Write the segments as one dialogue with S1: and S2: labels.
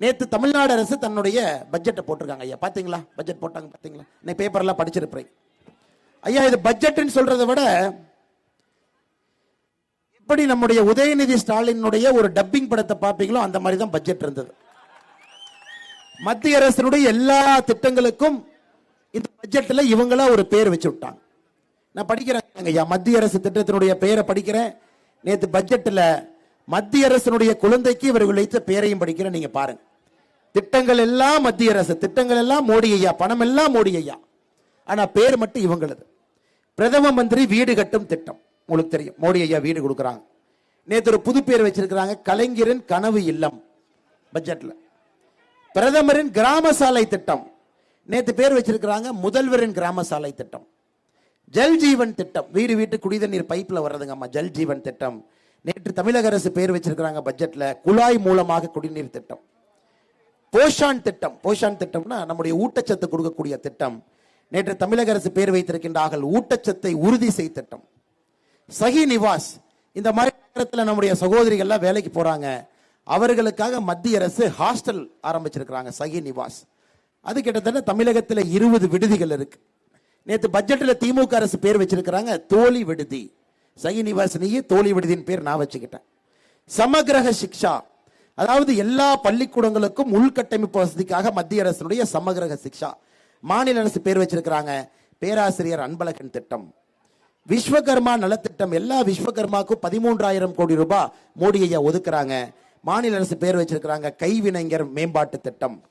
S1: நேற்று தமிழ்நாடு அரசு தன்னுடைய பட்ஜெட்டை போட்டிருக்காங்க ஐயா. பார்த்தீங்களா பட்ஜெட் போட்டாங்க பார்த்தீங்களா நீ பேப்பர்லாம் படிச்சிருப்பேன் ஐயா இது பட்ஜெட்னு சொல்றதை விட எப்படி நம்முடைய உதயநிதி ஸ்டாலினுடைய ஒரு டப்பிங் படத்தை பார்ப்பீங்களோ அந்த மாதிரி தான் பட்ஜெட் இருந்தது. மத்திய அரசினுடைய எல்லா திட்டங்களுக்கும் இந்த பட்ஜெட்டில் இவங்களா ஒரு பேர் வச்சு விட்டாங்க. நான் படிக்கிறேன் ஐயா. மத்திய அரசு திட்டத்தினுடைய பெயரை படிக்கிறேன். நேற்று பட்ஜெட்டில் மத்திய அரசினுடைய குழந்தைக்கு இவர்கள் வைத்த பெயரையும் படிக்கிறேன் நீங்க பாருங்க. திட்டங்கள் எல்லாம் மத்திய அரசு திட்டங்கள் எல்லாம் மோடி ஐயா பணம் எல்லாம் மோடி ஐயா. ஆனா பேர் மட்டும் இவங்களது. பிரதம மந்திரி வீடு கட்டும் திட்டம் உங்களுக்கு தெரியும். மோடி ஐயா வீடு கொடுக்குறாங்க. நேற்று ஒரு புது பேர் வச்சிருக்கிறாங்க கலைஞரின் கனவு இல்லம் பட்ஜெட்ல. பிரதமரின் கிராம சாலை திட்டம். நேற்று பேர் வச்சிருக்கிறாங்க முதல்வரின் கிராம சாலை திட்டம். ஜல் ஜீவன் திட்டம். வீடு வீட்டு குடிதண்ணீர் பைப்பில் வர்றதுங்கம்மா ஜல் ஜீவன் திட்டம். நேற்று தமிழக அரசு பேர் வச்சிருக்கிறாங்க பட்ஜெட்ல குழாய் மூலமாக குடிநீர் திட்டம். போஷான் திட்டம். போஷான் திட்டம்னா நம்முடைய ஊட்டச்சத்து கொடுக்கக்கூடிய திட்டம். நேற்று தமிழக அரசு பேர் வைத்திருக்கின்றார்கள் ஊட்டச்சத்தை உறுதி செய் திட்டம். சஹி நிவாஸ் இந்த மாதிரி நேரத்தில் நம்முடைய சகோதரிகள்லாம் வேலைக்கு போறாங்க. அவர்களுக்காக மத்திய அரசு ஹாஸ்டல் ஆரம்பிச்சிருக்கிறாங்க சஹி நிவாஸ். அது கிட்டத்தட்ட தமிழகத்தில் இருபது விடுதிகள் இருக்கு. நேற்று பட்ஜெட்டில் திமுக அரசு பேர் வச்சிருக்கிறாங்க தோழி விடுதி. சஹி தோழி விடுதியின் பேர் நான் வச்சுக்கிட்டேன். சமகிரக சிக்ஷா அதாவது எல்லா பள்ளிக்கூடங்களுக்கும் உள்கட்டமைப்பு வசதிக்காக மத்திய அரசினுடைய சமகிரக சிக்ஷா. மாநில அரசு பேர் வச்சிருக்கிறாங்க பேராசிரியர் அன்பழகன் திட்டம். விஸ்வகர்மா நலத்திட்டம் எல்லா விஸ்வகர்மாக்கும் பதிமூன்றாயிரம் கோடி ரூபாய் மோடி ஐயா ஒதுக்குறாங்க. மாநில அரசு பேர் வச்சிருக்கிறாங்க கைவினைஞர் மேம்பாட்டு திட்டம்.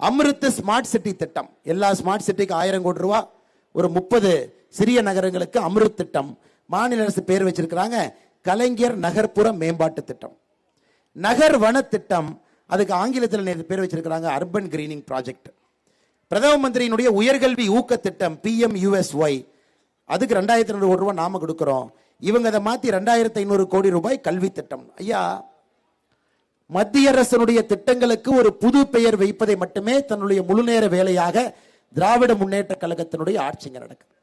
S1: அமிர்த் ஸ்மார்ட் சிட்டி திட்டம் எல்லா ஸ்மார்ட் சிட்டிக்கு ஆயிரம் கோடி ரூபா ஒரு முப்பது சிறிய நகரங்களுக்கு அமிர்த் திட்டம். மாநில அரசு பேர் வச்சிருக்கிறாங்க. கலைஞர் நகர்ப்புற மேம்பாட்டு திட்டம். நகர் வன திட்டம் அதுக்கு ஆங்கிலத்தில் நேற்று பேர் வச்சிருக்கிறாங்க அர்பன் கிரீனிங் ப்ராஜெக்ட் பிரதம மந்திரியினுடைய உயர்கல்வி ஊக்க திட்டம் பிஎம் யூஎஸ்ஒய் அதுக்கு ரெண்டாயிரத்தி ஐநூறு கோடி ரூபாய் நாம கொடுக்குறோம். இவங்க அதை மாற்றி ரெண்டாயிரத்தி ஐநூறு கோடி ரூபாய் கல்வி திட்டம். ஐயா மத்திய அரசனுடைய திட்டங்களுக்கு ஒரு புது பெயர் வைப்பதை மட்டுமே தன்னுடைய முழுநேர வேலையாக திராவிட முன்னேற்ற கழகத்தினுடைய ஆட்சிங்க நடக்குது.